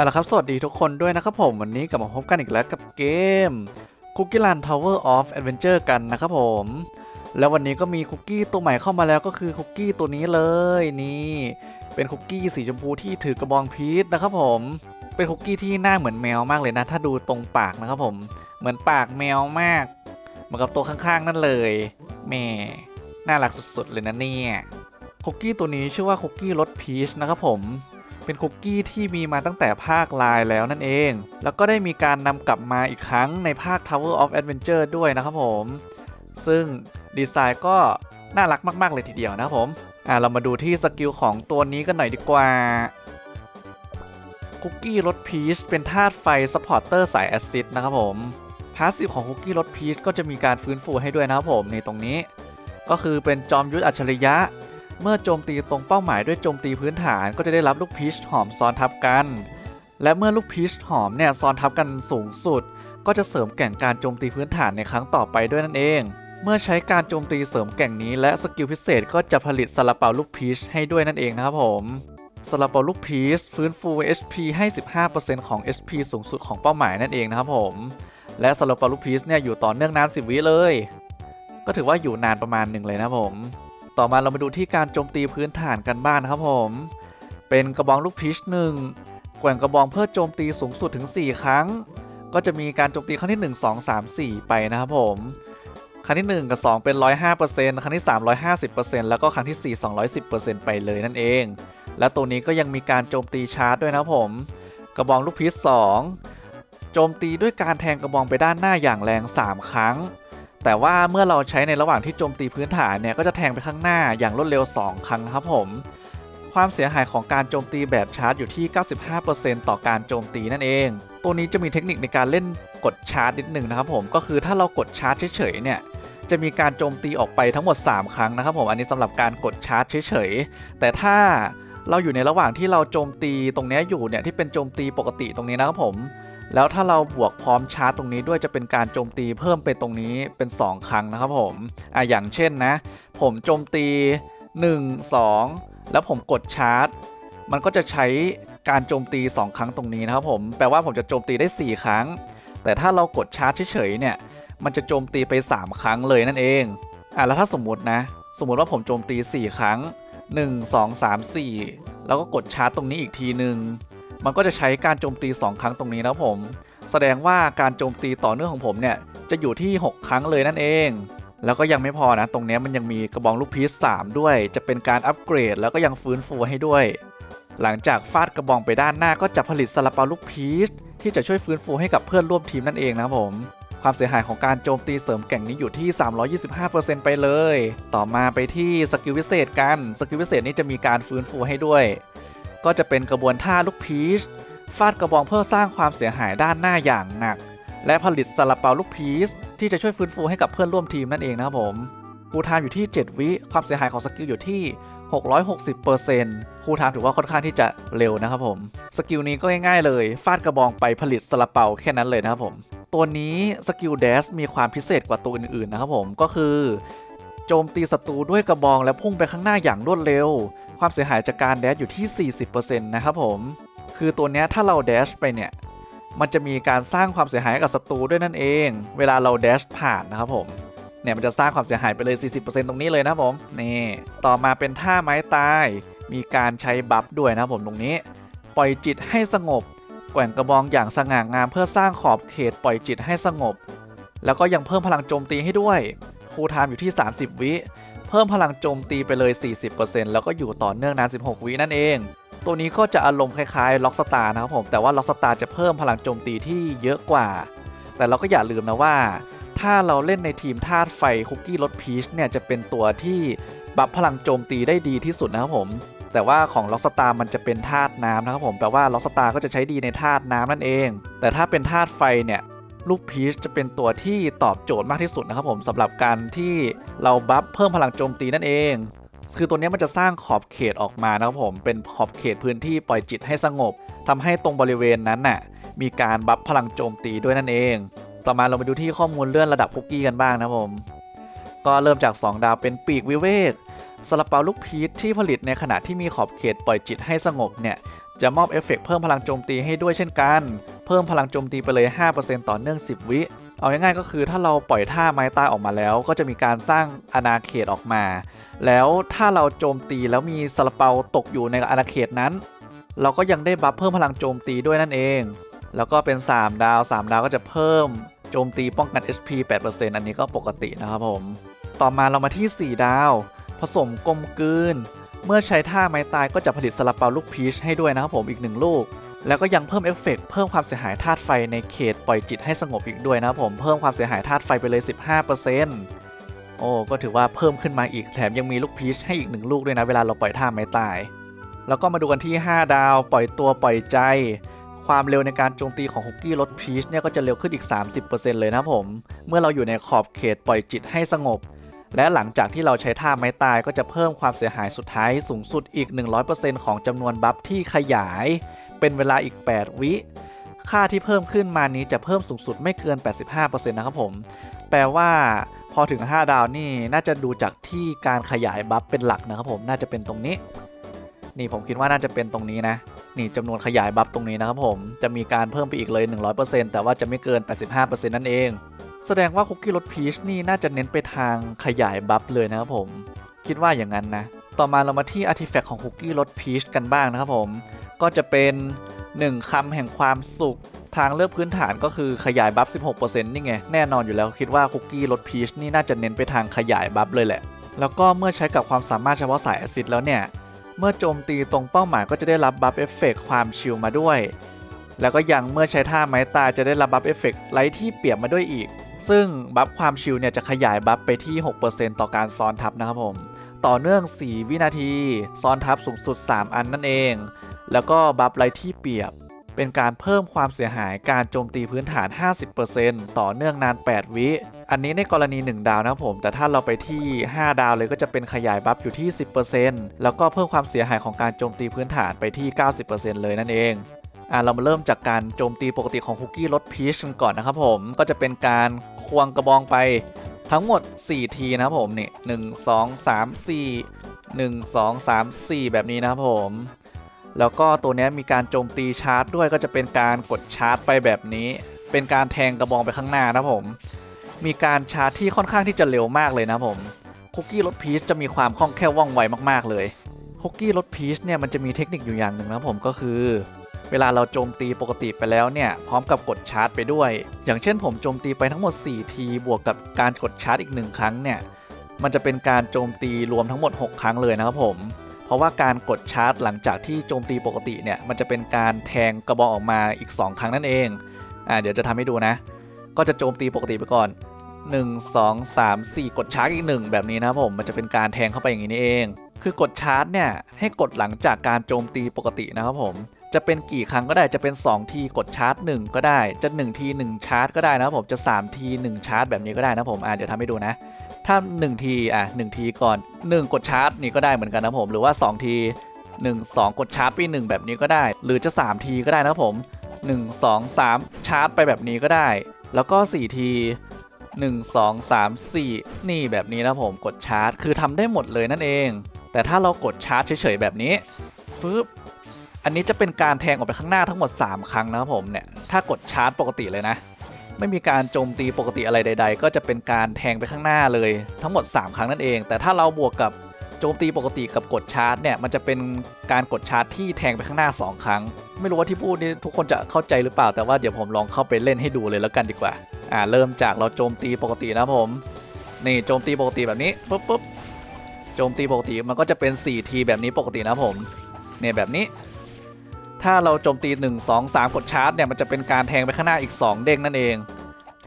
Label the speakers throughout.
Speaker 1: เอาละครับ สวัสดีทุกคนด้วยนะครับผมวันนี้กลับมาพบกันอีกแล้วกับเกม Cookie Run Tower of Adventure กันนะครับผม แล้ววันนี้ก็มีคุกกี้ตัวใหม่เข้ามาแล้วก็คือคุกกี้ตัวนี้เลยนี่ เป็นคุกกี้สีชมพูที่ถือกระบองพีชนะครับผม เป็นคุกกี้ที่หน้าเหมือนแมวมากเลยนะ ถ้าดูตรงปากนะครับผม เหมือนปากแมวมาก เหมือนกับตัวข้างๆ นั่นเลยแม่น่ารักสุดๆเลยนะเนี่ยคุกกี้ตัวนี้ชื่อว่าคุกกี้รสพีชนะครับผม เป็นคุกกี้ที่มีมาตั้งแต่ภาคไลน์แล้วนั่นเอง แล้วก็ได้มีการนำกลับมาอีกครั้งในภาค Tower of Adventure ด้วยนะครับผม ซึ่งดีไซน์ก็น่ารักมากๆเลยทีเดียวนะครับผมอ่าเรามาดูที่สกิลของตัวนี้กันหน่อยดีกว่าคุกกี้รสพีชเป็นธาตุไฟซัพพอร์เตอร์สายแอซิดนะครับผมพาสซีฟของคุกกี้รสพีชก็จะมีการฟื้นฟูให้ด้วยนะครับผมนี่ตรงนี้ ก็คือเป็นจอมยุทธอัจฉริยะ เมื่อโจมตีตรงเป้าหมายด้วยโจมตีพื้นฐานก็จะได้รับลูกพีชหอมซ้อนทับกัน และเมื่อลูกพีชหอมเนี่ยซ้อนทับกันสูงสุด ก็จะเสริมแก่งการโจมตีพื้นฐานในครั้งต่อไปด้วยนั่นเอง เมื่อใช้การโจมตีเสริมแก่งนี้ และสกิลพิเศษก็จะผลิตซาลาเปาลูกพีชให้ด้วยนั่นเองนะครับผมซาลาเปาลูกพีชฟื้นฟู HP ให้ 15%ของ HP สูงสุดของเป้าหมายนั่นเองนะครับผม และซาลาเปาลูกพีชเนี่ยอยู่ต่อเนื่องนาน 10 วิเลย ก็ถือว่าอยู่นานประมาณหนึ่งเลยนะครับผม ต่อมาเรามาดูที่การโจมตีพื้นฐานกันบ้างนะครับผม เป็นกระบองลูกพีชหนึ่งแกว่งกระบองเพื่อโจมตีสูงสุดถึง 4 ครั้ง ก็จะมีการโจมตีครั้งที่ 1 2 3 4 ไปนะครับผม ครั้งที่ 1 กับ 2 เป็น 105%ครั้งที่ 3 150%แล้วก็ครั้งที่ 4 210%ไปเลยนั่นเอง และตัวนี้ก็ยังมีการโจมตีชาร์จด้วยนะครับผม กระบองลูกพีช2โจมตีด้วยการแทงกระบองไปด้านหน้าอย่างแรง 3 ครั้ง แต่ว่าเมื่อเราใช้ในระหว่างที่โจมตีพื้นฐานเนี่ยก็จะแทงไปข้างหน้าอย่างรวดเร็ว 2 ครั้งครับผม ความเสียหายของการโจมตีแบบชาร์จอยู่ที่ 95%ต่อการโจมตีนั่นเอง ตัวนี้จะมีเทคนิคในการเล่นกดชาร์จนิดหนึ่งนะครับผมก็คือถ้าเรากดชาร์จเฉยๆเนี่ยจะมีการโจมตีออกไปทั้งหมด 3 ครั้งนะครับผมอันนี้สำหรับการกดชาร์จเฉยๆแต่ถ้าเราอยู่ในระหว่างที่เราโจมตีตรงนี้อยู่เนี่ยที่เป็นโจมตีปกติตรงนี้นะครับผม แล้วถ้าเราบวกพร้อมชาร์จตรงนี้ด้วยจะเป็นการโจมตีเพิ่มไปตรงนี้เป็น 2 ครั้งนะครับผมอะอย่างเช่นนะ ผมโจมตี 1 2 แล้วผมกดชาร์จ มันก็จะใช้การโจมตี 2 ครั้งตรงนี้นะครับผมแปลว่าผมจะโจมตีได้ 4 ครั้ง แต่ถ้าเรากดชาร์จเฉยๆเนี่ยมันจะโจมตีไป 3 ครั้งเลยนั่นเองอะแล้วถ้าสมมตินะ สมมติว่าผมโจมตี 4 ครั้ง 1 2 3 4 แล้วก็กดชาร์จตรงนี้อีกทีหนึ่ง มันก็จะใช้การโจมตี 2 ครั้งตรงนี้นะผม แสดงว่าการโจมตีต่อเนื่องของผมเนี่ยจะอยู่ที่ 6 ครั้งเลยนั่นเอง แล้วก็ยังไม่พอนะ ตรงนี้มันยังมีกระบองลูกพีช3ด้วย จะเป็นการอัปเกรดแล้วก็ยังฟื้นฟูให้ด้วย หลังจากฟาดกระบองไปด้านหน้าก็จะผลิตซาลาเปาลูกพีชที่จะช่วยฟื้นฟูให้กับเพื่อนร่วมทีมนั่นเองนะผมความเสียหายของการโจมตีเสริมแก่งนี้อยู่ที่ 325%ไปเลย ต่อมาไปที่สกิลพิเศษกัน สกิลพิเศษนี้จะมีการฟื้นฟูให้ด้วย ก็จะเป็นกระบวนท่าลูกพีชฟาดกระบองเพื่อสร้างความเสียหายด้านหน้าอย่างหนัก และผลิตซาลาเปาลูกพีชที่จะช่วยฟื้นฟูให้กับเพื่อนร่วมทีมนั่นเองนะครับผมคูลไทม์อยู่ที่ 7 วิ ความเสียหายของสกิลอยู่ที่ 660%คูลไทม์ถือว่าค่อนข้างที่จะเร็วนะครับผม สกิลนี้ก็ง่ายๆเลย ฟาดกระบองไปผลิตซาลาเปาแค่นั้นเลยนะครับผม ตัวนี้สกิลเดสมีความพิเศษกว่าตัวอื่นๆนะครับผม ก็คือ โจมตีศัตรูด้วยกระบองและพุ่งไปข้างหน้าอย่างรวดเร็ว ความเสียหายจากการแดชอยู่ที่ 40%นะครับผม คือตัวนี้ถ้าเราแดชไปเนี่ย มันจะมีการสร้างความเสียหายกับศัตรูด้วยนั่นเอง เวลาเราแดชผ่านนะครับผม เนี่ยมันจะสร้างความเสียหายไปเลย 40%ตรงนี้เลยนะครับผม นี่ ต่อมาเป็นท่าไม้ตาย มีการใช้บัฟด้วยนะครับผมตรงนี้ ปล่อยจิตให้สงบ แกว่งกระบองอย่างสง่างามเพื่อสร้างขอบเขตปล่อยจิตให้สงบ แล้วก็ยังเพิ่มพลังโจมตีให้ด้วยคูลไทม์อยู่ที่ 30 วิ เพิ่มพลังโจมตีไปเลย 40%แล้วก็อยู่ต่อเนื่องนาน 16 วินั่นเอง ตัวนี้ก็จะอารมณ์คล้ายๆล็อกสตาร์นะครับผม แต่ว่าล็อกสตาร์จะเพิ่มพลังโจมตีที่เยอะกว่า แต่เราก็อย่าลืมนะว่า ถ้าเราเล่นในทีมธาตุไฟคุกกี้รสพีชเนี่ยจะเป็นตัวที่บัฟพลังโจมตีได้ดีที่สุดนะครับผมแต่ว่าของล็อกสตาร์มันจะเป็นธาตุน้ำนะครับผมแปลว่าล็อกสตาร์ก็จะใช้ดีในธาตุน้ำนั่นเอง แต่ถ้าเป็นธาตุไฟเนี่ย ลูกพีชจะเป็นตัวที่ตอบโจทย์มากที่สุดนะครับผมสำหรับการที่เราบัฟเพิ่มพลังโจมตีนั่นเอง คือตัวนี้มันจะสร้างขอบเขตออกมานะครับผมเป็นขอบเขตพื้นที่ปล่อยจิตให้สงบทำให้ตรงบริเวณนั้นน่ะมีการบัฟพลังโจมตีด้วยนั่นเอง ต่อมาเรามาดูที่ข้อมูลเลื่อนระดับคุกกี้กันบ้างนะครับผม ก็เริ่มจาก 2 ดาวเป็นปีกวิเวกซาลาเปาลูกพีชที่ผลิตในขณะที่มีขอบเขตปล่อยจิตให้สงบเนี่ย จะมอบเอฟเฟกต์เพิ่มพลังโจมตีให้ด้วยเช่นกัน เพิ่มพลังโจมตีไปเลย 5%ต่อเนื่อง 10 วิเอาง่ายๆก็คือถ้าเราปล่อยท่าไม้ตายออกมาแล้ว ก็จะมีการสร้างอาณาเขตออกมา แล้วถ้าเราโจมตีแล้วมีซาลาเปาตกอยู่ในอาณาเขตนั้น เราก็ยังได้บัฟเพิ่มพลังโจมตีด้วยนั่นเอง แล้วก็เป็น 3 ดาว 3 ดาวก็จะเพิ่มโจมตีป้องกัน HP 8%อันนี้ก็ปกตินะครับผม ต่อมาเรามาที่ 4 ดาว ผสมกลมกลืน เมื่อใช้ท่าไม้ตายก็จะผลิตซาลาเปาลูกพีชให้ด้วยนะครับผมอีกหนึ่งลูก แล้วก็ยังเพิ่มเอฟเฟกต์เพิ่มความเสียหายธาตุไฟในเขตปล่อยจิตให้สงบอีกด้วยนะครับผมเพิ่มความเสียหายธาตุไฟไปเลย 15%โอ้ก็ถือว่าเพิ่มขึ้นมาอีกแถมยังมีลูกพีชให้อีกหนึ่งลูกด้วยนะเวลาเราปล่อยท่าไม้ตาย แล้วก็มาดูกันที่ 5 ดาว ปล่อยตัวปล่อยใจ ความเร็วในการโจมตีของฮุกกี้รถพีชเนี่ยก็จะเร็วขึ้นอีก 30%เลยนะผมเมื่อเราอยู่ในขอบเขตปล่อยจิตให้สงบ และหลังจากที่เราใช้ท่าไม้ตายก็จะเพิ่มความเสียหายสุดท้ายสูงสุดอีก 100%ของจำนวนบัฟที่ขยาย เป็นเวลาอีก 8 วิ ค่าที่เพิ่มขึ้นมานี้จะเพิ่มสูงสุดไม่เกิน 85%นะครับผม แปลว่าพอถึง 5 ดาวนี่น่าจะดูจากที่การขยายบัฟเป็นหลักนะครับผมน่าจะเป็นตรงนี้ นี่ผมคิดว่าน่าจะเป็นตรงนี้นะ นี่จำนวนขยายบัฟตรงนี้นะครับผมจะมีการเพิ่มไปอีกเลย 100%แต่ว่าจะไม่เกิน 85%นั่นเอง แสดงว่าคุกกี้รสพีชนี่น่าจะเน้นไปทางขยายบัฟเลยนะครับผม คิดว่าอย่างนั้นนะ ต่อมาเรามาที่อาร์ติแฟกต์ของคุกกี้รสพีชกันบ้างนะครับผม ก็จะเป็น 1คำแห่งความสุขทางเลือกพื้นฐานก็คือขยายบัฟ 16%นี่ไง แน่นอนอยู่แล้วคิดว่าคุกกี้รสพีชนี่น่าจะเน้นไปทางขยายบัฟเลยแหละ แล้วก็เมื่อใช้กับความสามารถเฉพาะสายแอซิดแล้วเนี่ย เมื่อโจมตีตรงเป้าหมายก็จะได้รับบัฟเอฟเฟกความชิลมาด้วย แล้วก็ยังเมื่อใช้ท่าไม้ตายจะได้รับบัฟเอฟเฟกไลท์ที่เปรียบมาด้วยอีก ซึ่งบัฟความชิลเนี่ยจะขยายบัฟไปที่ 6%ต่อการซ้อนทับนะครับผม ต่อเนื่อง 4 วินาที ซ้อนทับสูงสุด 3 อันนั่นเอง แล้วก็บัฟไลท์ที่เปรียบ เป็นการเพิ่มความเสียหายการโจมตีพื้นฐาน 50%ต่อเนื่องนาน 8 วิ อันนี้ในกรณี 1 ดาวนะครับผม แต่ถ้าเราไปที่ 5 ดาวเลยก็จะเป็นขยายบัฟอยู่ที่ 10%แล้วก็เพิ่มความเสียหายของการโจมตีพื้นฐานไปที่ 90%เลยนั่นเอง อะเรามาเริ่มจากการโจมตีปกติของคุกกี้รสพีชกันก่อนนะครับผมก็จะเป็นการควงกระบองไปทั้งหมด 4 ทีนะครับผมนี่หนึ่งสองสามสี่หนึ่งสองสามสี่แบบนี้นะครับผมแล้วก็ตัวนี้มีการโจมตีชาร์จด้วยก็จะเป็นการกดชาร์จไปแบบนี้ เป็นการแทงกระบองไปข้างหน้านะครับผม มีการชาร์จที่ค่อนข้างที่จะเร็วมากเลยนะครับผมคุกกี้รสพีชจะมีความคล่องแคล่วว่องไวมากๆเลยคุกกี้รสพีชเนี่ยมันจะมีเทคนิคอยู่อย่างหนึ่งนะครับผมก็คือ เวลาเราโจมตีปกติไปแล้วเนี่ย พร้อมกับกดชาร์จไปด้วย อย่างเช่นผมโจมตีไปทั้งหมด 4 ที บวกกับการกดชาร์จอีก 1 ครั้งเนี่ย มันจะเป็นการโจมตีรวมทั้งหมด 6 ครั้งเลยนะครับผม เพราะว่าการกดชาร์จหลังจากที่โจมตีปกติเนี่ย มันจะเป็นการแทงกระบอกออกมาอีก 2 ครั้งนั่นเอง อ่า เดี๋ยวจะทำให้ดูนะ ก็จะโจมตีปกติไปก่อน 1 2 3 4 กดชาร์จอีก 1 แบบนี้นะครับผม มันจะเป็นการแทงเข้าไปอย่างนี้นี่เอง คือกดชาร์จเนี่ย ให้กดหลังจากการโจมตีปกตินะครับผม จะเป็นกี่ครั้งก็ได้จะเป็น 2 ทีกดชาร์จ 1 ก็ได้ จะ 1 ที 1 ชาร์จ ก็ได้นะครับผมจะ 3 ที 1 ชาร์จ แบบนี้ก็ได้นะผมอ่าเดี๋ยวทำให้ดูนะถ้า 1 ทีอะ1ทีก่อน 1 กดชาร์จนี่ก็ได้เหมือนกันนะผมหรือว่า 2 ที 1 2 กดชาร์จไป1แบบนี้ก็ได้ หรือจะ 3 ทีก็ได้นะผม 1 2 3 ชาร์จ ไปแบบนี้ก็ได้ แล้วก็ 4 ที 1 2 3 4 นี่แบบนี้นะผมกดชาร์จ คือทำได้หมดเลยนั่นเอง แต่ถ้าเรากดชาร์จเฉยๆแบบนี้ฟึบ อันนี้จะเป็นการแทงออกไปข้างหน้าทั้งหมด 3 ครั้งนะครับผมเนี่ยถ้ากดชาร์จปกติเลยนะ ไม่มีการโจมตีปกติอะไรใด ๆ ก็จะเป็นการแทงไปข้างหน้าเลยทั้งหมด 3 ครั้งนั่นเอง แต่ถ้าเราบวกกับโจมตีปกติกับกดชาร์จเนี่ยมันจะเป็นการกดชาร์จที่แทงไปข้างหน้า 2 ครั้ง ไม่รู้ว่าที่พูดนี่ทุกคนจะเข้าใจหรือเปล่า แต่ว่าเดี๋ยวผมลองเข้าไปเล่นให้ดูเลยแล้วกันดีกว่าอ่า เริ่มจากเราโจมตีปกตินะผมนี่โจมตีปกติแบบนี้ปุ๊บปุ๊บโจมตีปกติมันก็จะเป็น 4 ทีแบบนี้ปกตินะผมเนี่ยแบบนี้ ถ้าเราโจมตี 1 2 3 กดชาร์จเนี่ยมันจะเป็นการแทงไปข้างหน้าอีก 2 เด้งนั่นเอง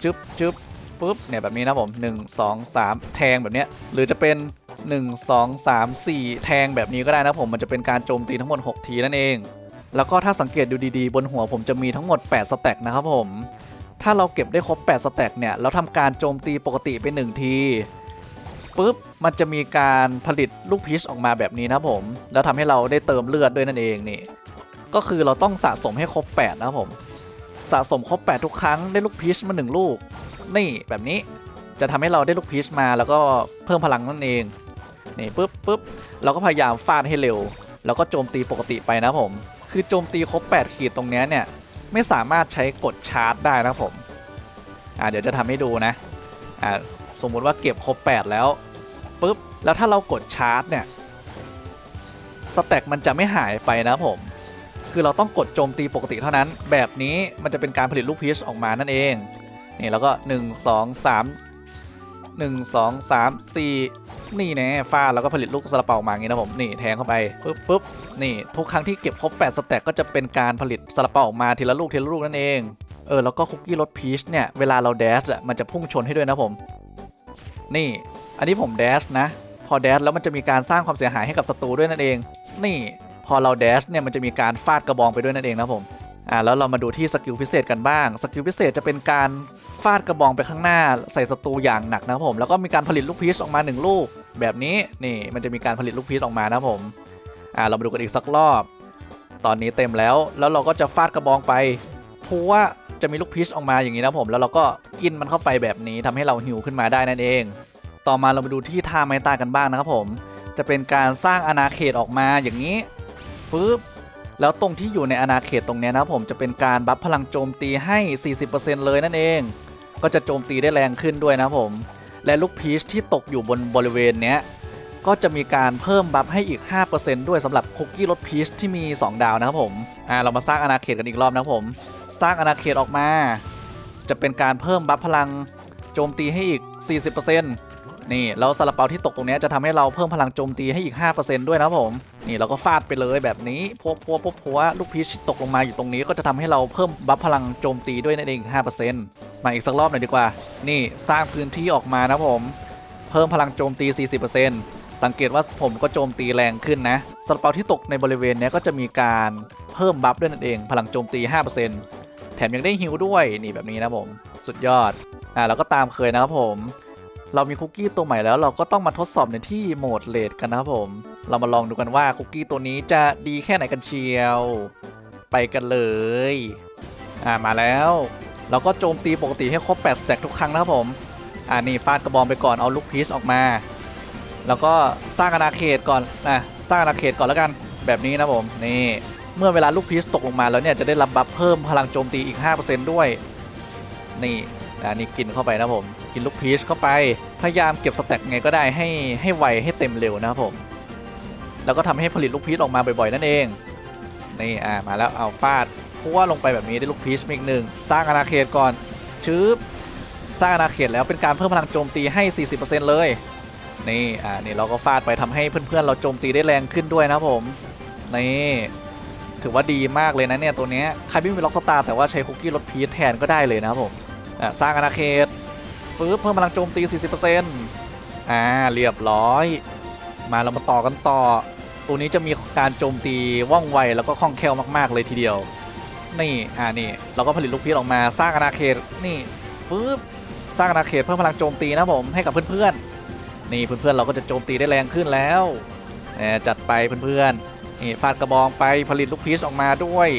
Speaker 1: จึ๊บจึ๊บปุ๊บเนี่ยแบบนี้นะผม 1 2 3 แทงแบบเนี้ยหรือจะเป็น 1 2 3 4 แทงแบบนี้ก็ได้นะผมมันจะเป็นการโจมตีทั้งหมด 6 ทีนั่นเอง แล้วก็ถ้าสังเกตดูดีๆ บนหัวผมจะมีทั้งหมด 8 สแต็กนะครับผม ถ้าเราเก็บได้ครบ 8 สแต็กเนี่ยเราทำการโจมตีปกติไป 1 ทีปุ๊บมันจะมีการผลิตลูกพีชออกมาแบบนี้นะผม แล้วทำให้เราได้เติมเลือดด้วยนั่นเองนี่ ก็คือเราต้องสะสมให้ครบ 8 นะครับผม สะสมครบ 8 ทุกครั้งได้ลูกพีชมา1ลูก นี่แบบนี้จะทำให้เราได้ลูกพีชมาแล้วก็เพิ่มพลังนั่นเอง นี่ปุ๊บปุ๊บเราก็พยายามฟาดให้เร็ว แล้วก็โจมตีปกติไปนะผม คือโจมตีครบ 8 ขีดตรงนี้เนี่ยไม่สามารถใช้กดชาร์จได้นะผม อ่าเดี๋ยวจะทำให้ดูนะอ่าสมมุติว่าเก็บครบ 8 แล้วปุ๊บแล้วถ้าเรากดชาร์จเนี่ยสแต็กมันจะไม่หายไปนะผม คือเราต้องกดโจมตีปกติเท่านั้น แบบนี้มันจะเป็นการผลิตลูกพีชออกมานั่นเอง นี่แล้วก็ 1 2 3 1 2 3 4 นี่แน่ฟาแล้วก็ผลิตลูกซาลาเปาออกมาอย่างนี้นะผม นี่แทงเข้าไปปุ๊บปุ๊บนี่ทุกครั้งที่เก็บครบ8สแต็กก็จะเป็นการผลิตซาลาเปาออกมาทีละลูกทีละลูกนั่นเอง เออแล้วก็คุกกี้รสพีชเนี่ยเวลาเราแดชอะมันจะพุ่งชนให้ด้วยนะผม นี่ อันนี้ผมแดชนะ พอแดชแล้วมันจะมีการสร้างความเสียหายให้กับศัตรูด้วยนั่นเอง นี่ พอเราแดชเนี่ยมันจะมีการฟาดกระบองไปด้วยนั่นเองนะผมอ่าแล้วเรามาดูที่สกิลพิเศษกันบ้าง สกิลพิเศษจะเป็นการฟาดกระบองไปข้างหน้าใส่ศัตรูอย่างหนักนะครับผม แล้วก็มีการผลิตลูกพีชออกมาหนึ่งลูก แบบนี้นี่มันจะมีการผลิตลูกพีชออกมานะผมอ่าเรามาดูกันอีกสักรอบ ตอนนี้เต็มแล้ว แล้วเราก็จะฟาดกระบองไปเพราะว่าจะมีลูกพีชออกมาอย่างนี้นะผม แล้วเราก็กินมันเข้าไปแบบนี้ทำให้เราหิวขึ้นมาได้นั่นเอง ต่อมาเรามาดูที่ท่าไม้ตายกันบ้างนะครับผม จะเป็นการสร้างอาณาเขตออกมาอย่างนี้ ปึ๊บแล้วตรงที่อยู่ในอาณาเขตตรงนี้นะผมจะเป็นการบัฟพลังโจมตีให้ 40%เลยนั่นเอง ก็จะโจมตีได้แรงขึ้นด้วยนะผม และลูกพีชที่ตกอยู่บนบริเวณเนี้ยก็จะมีการเพิ่มบัฟให้อีก 5%ด้วยสำหรับคุกกี้รสพีชที่มี 2 ดาวนะครับผมอ่าเรามาสร้างอาณาเขตกันอีกรอบนะครับผม สร้างอาณาเขตออกมา จะเป็นการเพิ่มบัฟพลังโจมตีให้อีก 40% นี่แล้วซาลาเปาที่ตกตรงนี้จะทำให้เราเพิ่มพลังโจมตีให้อีก 5%ด้วยนะผม นี่เราก็ฟาดไปเลยแบบนี้พัวพัวพัวพัวลูกพีชตกลงมาอยู่ตรงนี้ก็จะทำให้เราเพิ่มบัฟพลังโจมตีด้วยนั่นเอง5%มาอีกสักรอบหน่อยดีกว่า นี่สร้างพื้นที่ออกมานะผม เพิ่มพลังโจมตี 40%สังเกตว่าผมก็โจมตีแรงขึ้นนะซาลาเปาที่ตกในบริเวณนี้ก็จะมีการเพิ่มบัฟด้วยนั่นเอง พลังโจมตี 5%แถมยังได้ฮิวด้วยนี่แบบนี้นะผม สุดยอดอ่าเราก็ตามเคยนะครับผม เรามีคุกกี้ตัวใหม่แล้วเราก็ต้องมาทดสอบในที่โหมดเลดกันนะครับผม เรามาลองดูกันว่าคุกกี้ตัวนี้จะดีแค่ไหนกันเชียว ไปกันเลย อ่ามาแล้ว เราก็โจมตีปกติให้ครบ8สแต็กทุกครั้งนะครับผม อ่านี่ฟาดกระบองไปก่อนเอาลูกพีชออกมา แล้วก็สร้างอาณาเขตก่อนนะสร้างอาณาเขตก่อนแล้วกันแบบนี้นะผมนี่เมื่อเวลาลูกพีชตกลงมาแล้วเนี่ยจะได้รับบัฟเพิ่มพลังโจมตีอีก 5%ด้วย นี่ อันนี้กินเข้าไปนะผมกินลูกพีชเข้าไป พยายามเก็บสแต็กไงก็ได้ให้ให้ไวให้เต็มเร็วนะครับผม แล้วก็ทำให้ผลิตลูกพีชออกมาบ่อยๆนั่นเองนี่อ่ามาแล้วเอาฟาดพัวลงไปแบบนี้ได้ลูกพีชอีกหนึ่งสร้างอาณาเขตก่อนชืบสร้างอาณาเขตแล้วเป็นการเพิ่มพลังโจมตีให้ 40%เลยนี่อ่านี่เราก็ฟาดไปทำให้เพื่อนๆเราโจมตีได้แรงขึ้นด้วยนะครับผมนี่ถือว่าดีมากเลยนะเนี่ยตัวนี้ใครไม่มีล็อกสตาร์แต่ว่าใช้คุกกี้รสพีชแทนก็ได้เลยนะครับผม สร้างอาณาเขตปึ๊บเพิ่มพลังโจมตี 40%อ่าเรียบร้อย มาเรามาต่อกันต่อ ตัวนี้จะมีการโจมตีว่องไวแล้วก็คล่องแคล่วมากๆเลยทีเดียว นี่อ่านี่เราก็ผลิตลูกพีชออกมาสร้างอาณาเขตนี่ปึ๊บสร้างอาณาเขตเพิ่มพลังโจมตีนะผมให้กับเพื่อนๆนี่เพื่อนๆเราก็จะโจมตีได้แรงขึ้นแล้วจัดไปเพื่อนๆนี่ฟาดกระบองไปผลิตลูกพีชออกมาด้วย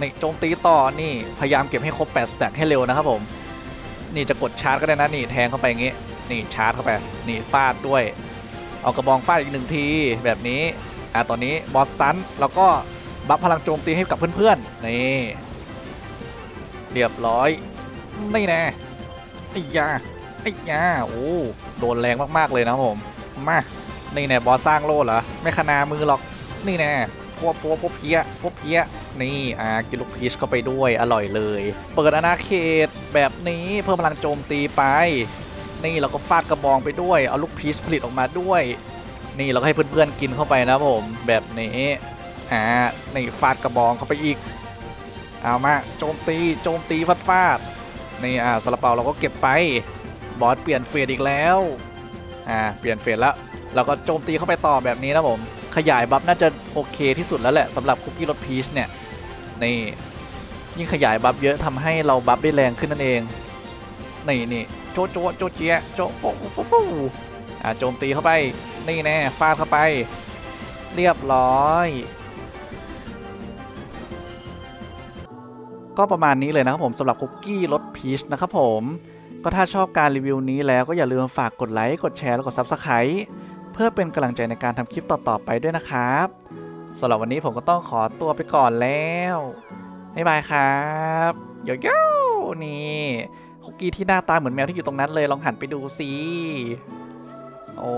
Speaker 1: นี่โจมตีต่อนี่พยายามเก็บให้ครบ8สแต็กให้เร็วนะครับผม นี่จะกดชาร์จก็ได้นะนี่แทงเข้าไปอย่างงี้นี่ชาร์จเข้าไปนี่ฟาดด้วย เอากระบองฟาดอีกหนึ่งทีแบบนี้อะตอนนี้บอสตันแล้วก็บัฟพลังโจมตีให้กับเพื่อนๆนี่เรียบร้อยนี่แน่ไอ้ยาไอ้ยาโอ้โดนแรงมากๆเลยนะผมมานี่แน่บอสสร้างโล่เหรอไม่ขนามือหรอกนี่แน่ พวกพวกพวเพี้ยพวเพี้ยนี่อ่ากินลูกพีชเข้าไปด้วยอร่อยเลย เปิดอาณาเขตแบบนี้เพิ่มพลังโจมตีไป นี่เราก็ฟาดกระบองไปด้วย เอาลูกพีชผลิตออกมาด้วย นี่เราก็ให้เพื่อนๆกินเข้าไปนะผมแบบนี้อ่านี่ฟาดกระบองเข้าไปอีกเอามาโจมตีโจมตีฟาดฟาดนี่อ่าซาลาเปาเราก็เก็บไปบอสเปลี่ยนเฟสอีกแล้วอ่าเปลี่ยนเฟสแล้วเราก็โจมตีเข้าไปต่อแบบนี้นะผม ขยายบัฟน่าจะโอเคที่สุดแล้วแหละสำหรับคุกกี้รสพีชเนี่ยนี่ยิ่งขยายบัฟเยอะทำให้เราบัฟได้แรงขึ้นนั่นเองนี่นี่โจโจโจเจียโจโปโปโปโปอ่าโจมตีเข้าไปนี่แน่ฟาดเข้าไป เรียบร้อยก็ประมาณนี้เลยนะครับผมสำหรับคุกกี้รสพีชนะครับผม ก็ถ้าชอบการรีวิวนี้แล้วก็อย่าลืมฝากกดไลค์ กดแชร์ แล้วกด Subscribe เพื่อเป็นกำลังใจในการทำคลิปต่อๆไปด้วยนะครับสำหรับวันนี้ผมก็ต้องขอตัวไปก่อนแล้วบ๊ายบายครับโยโย่นี่คุกกี้ที่หน้าตาเหมือนแมวที่อยู่ตรงนั้นเลยลองหันไปดูสิโอ้